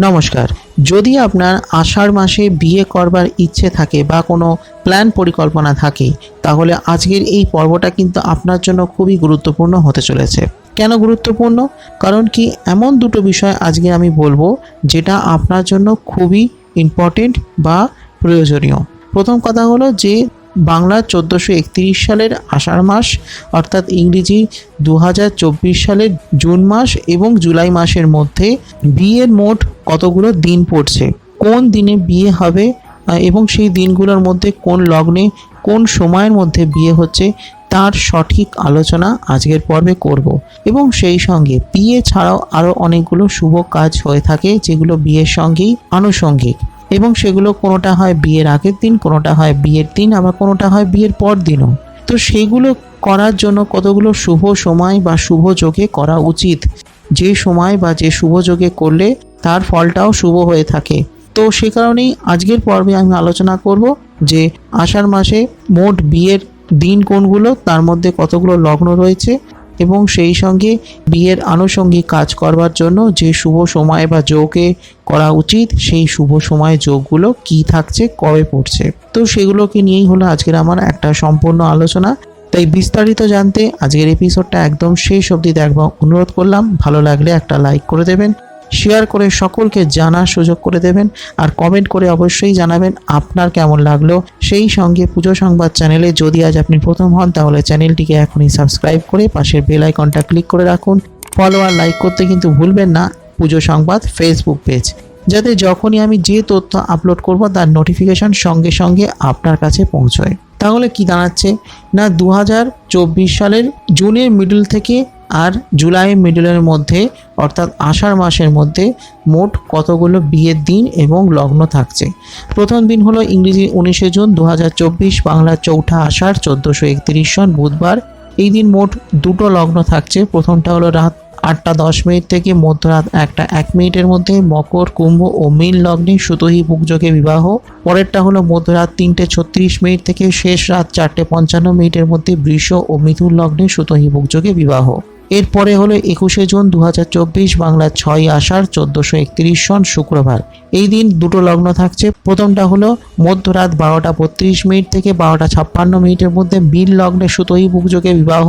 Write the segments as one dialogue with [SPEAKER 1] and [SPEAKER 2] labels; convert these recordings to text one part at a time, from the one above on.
[SPEAKER 1] নমস্কার। যদি আপনার আষাঢ় মাসে বিয়ে করবার ইচ্ছে থাকে বা কোনো প্ল্যান পরিকল্পনা থাকে, তাহলে আজকের এই পর্বটা কিন্তু আপনার জন্য খুবই গুরুত্বপূর্ণ হতে চলেছে। কেন গুরুত্বপূর্ণ? কারণ কি এমন দুটো বিষয় আজকে আমি বলব যেটা আপনার জন্য খুবই ইম্পর্টেন্ট বা প্রয়োজনীয়। প্রথম কথা হলো যে বাংলার চোদ্দোশো সালের আষাঢ় মাস, অর্থাৎ ইংরেজি দু হাজার চব্বিশ সালের জুন মাস এবং জুলাই মাসের মধ্যে বিয়ের মোট কতগুলো দিন পড়ছে? কোন দিনে বিয়ে হবে এবং সেই দিনগুলোর মধ্যে কোন লগ্নে কোন সময়ের মধ্যে বিয়ে হচ্ছে, তার সঠিক আলোচনা আজকের পর্বে করব। এবং সেই সঙ্গে বিয়ে ছাড়াও আরও অনেকগুলো শুভ কাজ হয়ে থাকে, যেগুলো বিয়ের সঙ্গেই আনুষঙ্গিক। এবং সেগুলো কোনোটা হয় বিয়ের আগের দিন, কোনোটা হয় বিয়ের দিন, আবার কোনোটা হয় বিয়ের পর দিনও। তো সেইগুলো করার জন্য কতগুলো শুভ সময় বা শুভ যোগে করা উচিত? যে সময় বা যে শুভ যোগে করলে তার ফলটাও শুভ হয়ে থাকে। তো সে কারণেই আজকের পর্বে আমি আলোচনা করব যে আষাঢ় মাসে মোট বিয়ের দিন কোনগুলো, তার মধ্যে কতগুলো লগ্ন রয়েছে এবং সেই সঙ্গে বিয়ের আনুষঙ্গিক কাজ করবার জন্য যে শুভ সময় বা যোগে করা উচিত, সেই শুভ সময় যোগগুলো কি থাকছে, কবে পড়ছে। তো সেগুলোকে নিয়েই হলো আজকের আমার একটা সম্পূর্ণ আলোচনা। তাই বিস্তারিত জানতে আজকের এপিসোডটা একদম শেষ অবধি দেখবা অনুরোধ করলাম। ভালো লাগলে একটা লাইক করে দেবেন। শেয়ার করে সকলকে জানার সুযোগ করে দেবেন আর কমেন্ট করে অবশ্যই জানাবেন আপনার কেমন লাগল। সেই সঙ্গে পুজো সংবাদ চ্যানেলে যদি আজ আপনি প্রথম হন, তাহলে চ্যানেলটিকে এখনই সাবস্ক্রাইব করে পাশের বেল আইকনটা ক্লিক করে রাখুন। ফলো আর লাইক করতে কিন্তু ভুলবেন না পুজো সংবাদ ফেসবুক পেজ যাতে যখনই আমি যে তথ্য আপলোড করব, তার নোটিফিকেশন সঙ্গে সঙ্গে আপনার কাছে পৌঁছয়। তাহলে কি দাঁড়াচ্ছে? না দু হাজার চব্বিশ সালের জুনের মিডল থেকে আর জুলাই মিডলের মধ্যে, অর্থাৎ আষাঢ় মাসের মধ্যে মোট কতগুলো বিয়ের দিন এবং লগ্ন থাকছে? প্রথম দিন হলো ইংরেজি উনিশে জুন দু বাংলার চৌঠা আষাঢ় চোদ্দোশো একত্রিশ সন বুধবার। এই দিন মোট দুটো লগ্ন থাকছে। প্রথমটা হলো রাত আটটা দশ মিনিট থেকে মধ্যরাত একটা এক মিনিটের মধ্যে মকর, কুম্ভ ও মীন লগ্নে সুতহি বুকযোগে বিবাহ। পরেরটা হলো মধ্যরাত তিনটে ছত্রিশ মিনিট থেকে শেষ রাত চারটে পঞ্চান্ন মিনিটের মধ্যে বৃষ ও মিথুন লগ্নে সুতহি বুকযোগে বিবাহ। এরপরে হলো একুশে জুন দু বাংলার ছয় আষাঢ় চোদ্দশো একত্রিশ সন শুক্রবার। এই দিন দুটো লগ্ন থাকছে। প্রথমটা হলো মধ্যরাত বারোটা বত্রিশ মিনিট থেকে বারোটা ছাপ্পান্ন মিনিটের মধ্যে মীন লগ্নে সুতহি বুকযোগে বিবাহ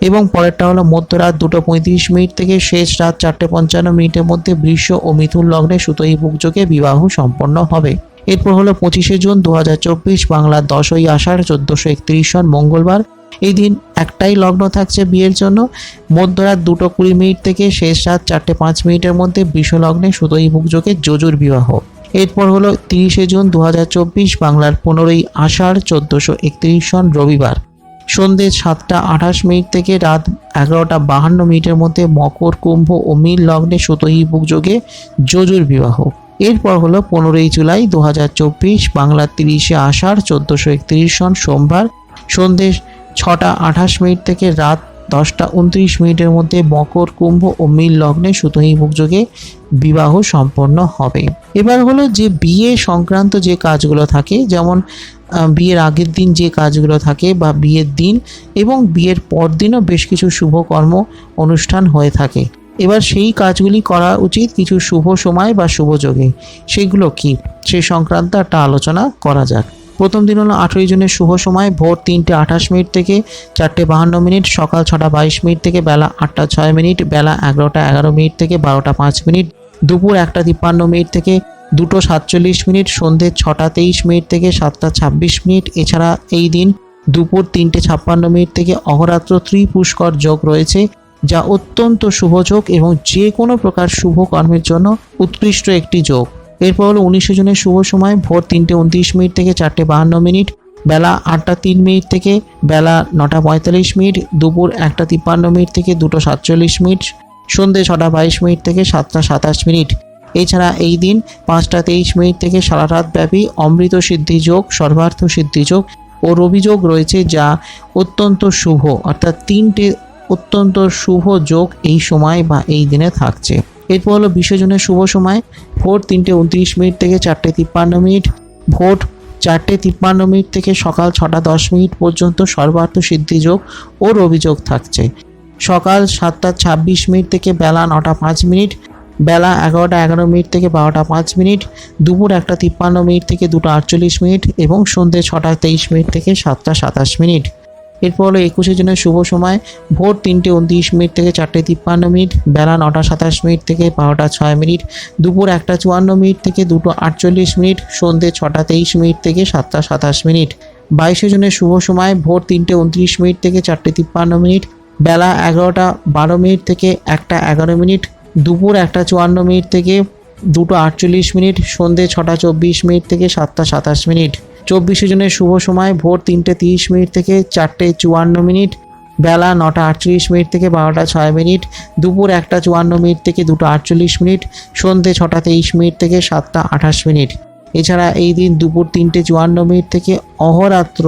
[SPEAKER 1] এবং পরেরটা হলো মধ্যরাত দুটো পঁয়ত্রিশ মিনিট থেকে শেষ রাত চারটে পঞ্চান্ন মিনিটের মধ্যে বৃষ ও মিথুন লগ্নে সুতোই বুকযোগে বিবাহ সম্পন্ন হবে। এরপর হলো পঁচিশে জুন দু বাংলার দশই আষাঢ় চোদ্দোশো একত্রিশ সন মঙ্গলবার এই দিন একটাই লগ্ন থাকছে বিয়ের জন্য। মধ্যরাত দুটো কুড়ি মিনিট থেকে শেষ রাত চারটে পাঁচ মিনিটের মধ্যে বৃষ লগ্নে সুতোই বুকযোগে যজুর বিবাহ। এরপর হলো তিরিশে জুন দুহাজার চব্বিশ বাংলার পনেরোই আষাঢ় চোদ্দোশো একত্রিশ সন রবিবার। সন্ধে সাতটা আঠাশ মিনিট থেকে রাত এগারোটা বাহান্ন মিনিটের মধ্যে মকর কুম্ভ ও মীন লগ্নে সুতহি যোগে যজুর বিবাহ। এরপর হলো পনেরোই জুলাই দু হাজার চব্বিশ বাংলার তিরিশে আষাঢ় চোদ্দোশো একত্রিশ সন সোমবার। সন্ধে ছটা আঠাশ মিনিট থেকে রাত দশটা উনত্রিশ মিনিটের মধ্যে মকর কুম্ভ ও মিল লগ্নে সুতহি যোগে বিবাহ সম্পন্ন হবে। এবার হলো যে বিয়ে সংক্রান্ত যে কাজগুলো থাকে, যেমন বিয়ের আগের দিন যে কাজগুলো থাকে বা বিয়ের দিন এবং বিয়ের পর দিনও বেশ কিছু শুভকর্ম অনুষ্ঠান হয়ে থাকে। এবার সেই কাজগুলি করা উচিত কিছু শুভ সময় বা শুভ যোগে। সেগুলো কি? সেই সংক্রান্ত একটা আলোচনা করা যাক। প্রথম দিন হলো আঠেরোই জুনের শুভ সময়, ভোর তিনটে আঠাশ মিনিট থেকে চারটে বাহান্ন মিনিট, সকাল ছটা বাইশ মিনিট থেকে বেলা আটটা ছয় মিনিট, বেলা এগারোটা এগারো মিনিট থেকে বারোটা পাঁচ মিনিট, দুপুর একটা তিপ্পান্ন মিনিট থেকে দুটো সাতচল্লিশ মিনিট, সন্ধে ছটা তেইশ মিনিট থেকে সাতটা ছাব্বিশ মিনিট। এছাড়া এই দিন দুপুর তিনটে ছাপ্পান্ন মিনিট থেকে অহরাত্র ত্রিপুষ্কর যোগ রয়েছে, যা অত্যন্ত শুভ যোগ এবং যে কোনো প্রকার শুভ কর্মের জন্য উৎকৃষ্ট একটি যোগ। এরপর হলো উনিশে জনের শুভ সময়, ভোর তিনটে উনত্রিশ মিনিট থেকে চারটে বাহান্ন মিনিট, বেলা আটটা তিন মিনিট থেকে বেলা নটা পঁয়তাল্লিশ মিনিট, দুপুর একটা তিপ্পান্ন মিনিট থেকে দুটো সাতচল্লিশ মিনিট, সন্ধে ছটা বাইশ মিনিট থেকে সাতটা সাতাশ মিনিট। এছাড়া এই দিন পাঁচটা তেইশ মিনিট থেকে সারা রাত ব্যাপী অমৃত সিদ্ধি যোগ, সর্বার্থ সিদ্ধি যোগ ও রবিযোগ রয়েছে যা অত্যন্ত শুভ, অর্থাৎ তিনটে অত্যন্ত শুভ যোগ এই সময় বা এই দিনে থাকছে। এরপর হলো বিসর্জনের শুভ সময়। ভোর তিনটে উনত্রিশ মিনিট থেকে চারটে তিপ্পান্ন মিনিট। ভোট চারটে তিপ্পান্ন মিনিট থেকে সকাল ছটা দশ মিনিট পর্যন্ত সর্বার্থ সিদ্ধি যোগ ও রবিযোগ থাকছে। সকাল সাতটা ছাব্বিশ মিনিট থেকে বেলা নটা পাঁচ মিনিট। বেলা এগারোটা এগারো মিনিট থেকে বারোটা পাঁচ মিনিট। দুপুর একটা তিপ্পান্ন মিনিট থেকে দুটো আটচল্লিশ মিনিট এবং সন্ধ্যে ছটা তেইশ মিনিট থেকে সাতটা সাতাশ মিনিট। এরপর হলো একুশে জনের শুভ সময়, ভোর তিনটে উনত্রিশ মিনিট থেকে চারটে তিপ্পান্ন মিনিট, বেলা নটা সাতাশ মিনিট থেকে বারোটা ছয় মিনিট, দুপুর একটা চুয়ান্ন মিনিট থেকে দুটো আটচল্লিশ মিনিট সন্ধ্যে ছটা তেইশ মিনিট থেকে সাতটা সাতাশ মিনিট। বাইশে জনের শুভ সময়, ভোর তিনটে উনত্রিশ মিনিট থেকে চারটে তিপ্পান্ন মিনিট, বেলা এগারোটা বারো মিনিট থেকে একটা এগারো মিনিট, দুপুর একটা চুয়ান্ন মিনিট থেকে দুটো আটচল্লিশ মিনিট সন্ধ্যে ছটা চব্বিশ মিনিট থেকে সাতটা সাতাশ মিনিট। চব্বিশে জনের শুভ সময়, ভোর তিনটে তিরিশ মিনিট থেকে চারটে চুয়ান্ন মিনিট, বেলা নটা আটচল্লিশ মিনিট থেকে বারোটা ছয় মিনিট, দুপুর একটা চুয়ান্ন মিনিট থেকে দুটো আটচল্লিশ মিনিট সন্ধ্যে ছটা তেইশ মিনিট থেকে সাতটা আঠাশ মিনিট। এছাড়া এই দিন দুপুর তিনটে চুয়ান্ন মিনিট থেকে অহরাত্র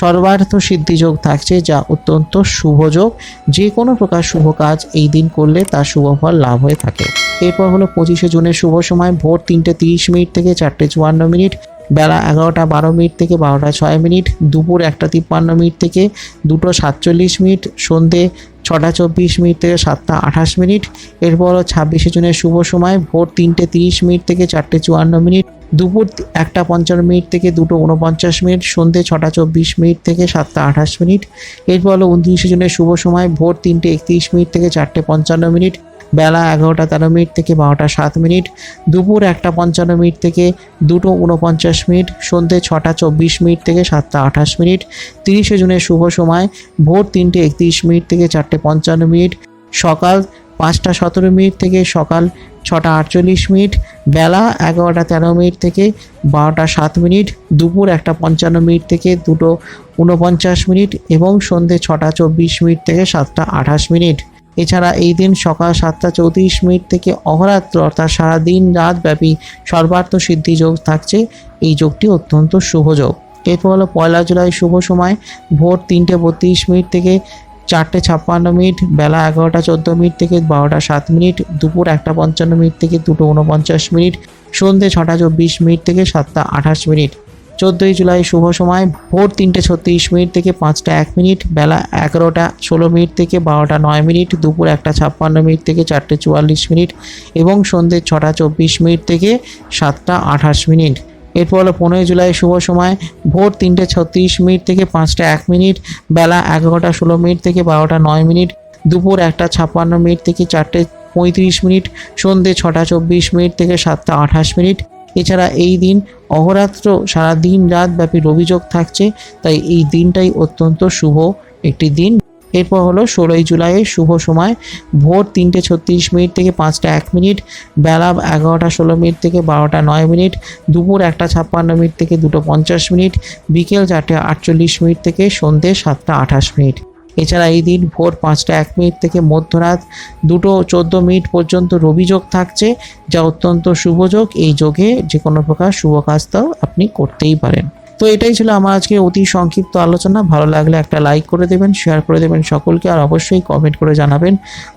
[SPEAKER 1] সর্বার্থ সিদ্ধিযোগ থাকছে, যা অত্যন্ত শুভযোগ যে কোনো প্রকার শুভ কাজ এই দিন করলে তার শুভ ফল লাভ হয়ে থাকে। এরপর হলো পঁচিশে জুনের শুভ সময়, ভোর তিনটে তিরিশ মিনিট থেকে চারটে চুয়ান্ন মিনিট বেলা এগারোটা বারো মিনিট থেকে বারোটা ছয় মিনিট, দুপুর একটা তিপ্পান্ন মিনিট থেকে দুটো সাতচল্লিশ মিনিট, সন্ধে ছটা চব্বিশ মিনিট থেকে সাতটা আঠাশ মিনিট, এরপর ছাব্বিশে জুনের শুভ সময়, ভোর তিনটে তিরিশ মিনিট থেকে চারটে চুয়ান্ন মিনিট, দুপুর একটা পঞ্চান্ন মিনিট থেকে দুটো উনপঞ্চাশ মিনিট, সন্ধে ছটা চব্বিশ মিনিট থেকে সাতটা আঠাশ মিনিট, এরপর হলো উনত্রিশে জুনের শুভ সময়, ভোর তিনটে একত্রিশ মিনিট থেকে চারটে পঞ্চান্ন মিনিট বেলা এগারোটা তেরো মিনিট থেকে বারোটা সাত মিনিট, দুপুর একটা পঞ্চান্ন মিনিট থেকে দুটো উনপঞ্চাশ মিনিট, সন্ধে ছটা চব্বিশ মিনিট থেকে সাতটা আঠাশ মিনিট, তিরিশে জুনের শুভ সময়, ভোর তিনটে একত্রিশ মিনিট থেকে চারটে পঞ্চান্ন মিনিট, সকাল পাঁচটা সতেরো মিনিট থেকে সকাল ছটা আটচল্লিশ মিনিট, বেলা এগারোটা তেরো মিনিট থেকে বারোটা সাত মিনিট, দুপুর একটা পঞ্চান্ন মিনিট থেকে দুটো উনপঞ্চাশ মিনিট এবং সন্ধে ছটা চব্বিশ মিনিট থেকে সাতটা আঠাশ মিনিট। এছাড়া এই দিন সকাল সাতটা চৌত্রিশ মিনিট থেকে অহরাত্র, অর্থাৎ সারা দিন রাত ব্যাপী সর্বার্থ সিদ্ধি যোগ থাকছে। এই যোগটি অত্যন্ত শুভ যোগ। এরপর হলো পয়লা জুলাই শুভ সময়। ভোর তিনটে বত্রিশ মিনিট থেকে চারটে ছাপ্পান্ন মিনিট, বেলা এগারোটা চোদ্দ মিনিট থেকে বারোটা সাত মিনিট, দুপুর একটা পঞ্চান্ন মিনিট থেকে দুটো উনপঞ্চাশ মিনিট, সন্ধে ছটা চব্বিশ মিনিট থেকে সাতটা আঠাশ মিনিট। চোদ্দোই জুলাই শুভ সময়। ভোর তিনটে ছত্রিশ মিনিট থেকে পাঁচটা এক মিনিট, বেলা এগারোটা ষোলো মিনিট থেকে বারোটা নয় মিনিট, দুপুর একটা ছাপ্পান্ন মিনিট থেকে চারটে চুয়াল্লিশ মিনিট এবং সন্ধ্যে ছটা চব্বিশ মিনিট থেকে সাতটা আঠাশ মিনিট। এরপর হলো পনেরোই জুলাই শুভ সময়, ভোর তিনটে ছত্রিশ মিনিট থেকে পাঁচটা এক মিনিট, বেলা এগারোটা ষোলো মিনিট থেকে বারোটা নয় মিনিট, দুপুর একটা ছাপ্পান্ন মিনিট থেকে চারটে পঁয়ত্রিশ মিনিট, সন্ধ্যে ছটা চব্বিশ মিনিট থেকে সাতটা আঠাশ মিনিট এছাড়া এই দিন অহরাত্র সারা দিন রাত ব্যাপী রবিযোগ থাকছে, তাই এই দিনটাই অত্যন্ত শুভ একটি দিন। এরপর হলো ষোলোই জুলাইয়ের শুভ সময়। ভোর তিনটে ছত্রিশ মিনিট থেকে পাঁচটা এক মিনিট, বেলা এগারোটা ষোলো মিনিট থেকে বারোটা নয় মিনিট, দুপুর একটা ছাপ্পান্ন মিনিট থেকে দুটো পঞ্চাশ মিনিট, বিকেল চারটে আটচল্লিশ মিনিট থেকে সন্ধ্যে সাতটা আঠাশ মিনিট। এছাড়া এই দিন ভোর পাঁচটা এক মিনিট থেকে মধ্যরাত দুটো চোদ্দ মিনিট পর্যন্ত রবিযোগ থাকছে, যা অত্যন্ত শুভযোগ এই যোগে যে কোনো প্রকার শুভ কাজটাও আপনি করতেই পারেন। তো এটাই ছিল আমার আজকে অতি সংক্ষিপ্ত আলোচনা। ভালো লাগলে একটা লাইক করে দেবেন, শেয়ার করে দেবেন সকলকে, আর অবশ্যই কমেন্ট করে জানাবেন।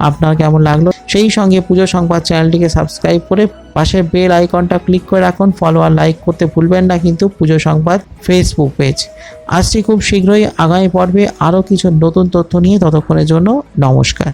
[SPEAKER 1] আপনার কেমন লাগল? সেই সঙ্গে পুজো সংবাদ চ্যানেলটিকে সাবস্ক্রাইব করে পাশে বেল আইকনটা ক্লিক করে রাখুন ফলো আর লাইক করতে ভুলবেন না কিন্তু পুজো সংবাদ ফেসবুক পেজ আসছি খুব শীঘ্রই, আগামী পর্বে আরও কিছু নতুন তথ্য নিয়ে ততক্ষণের জন্য নমস্কার।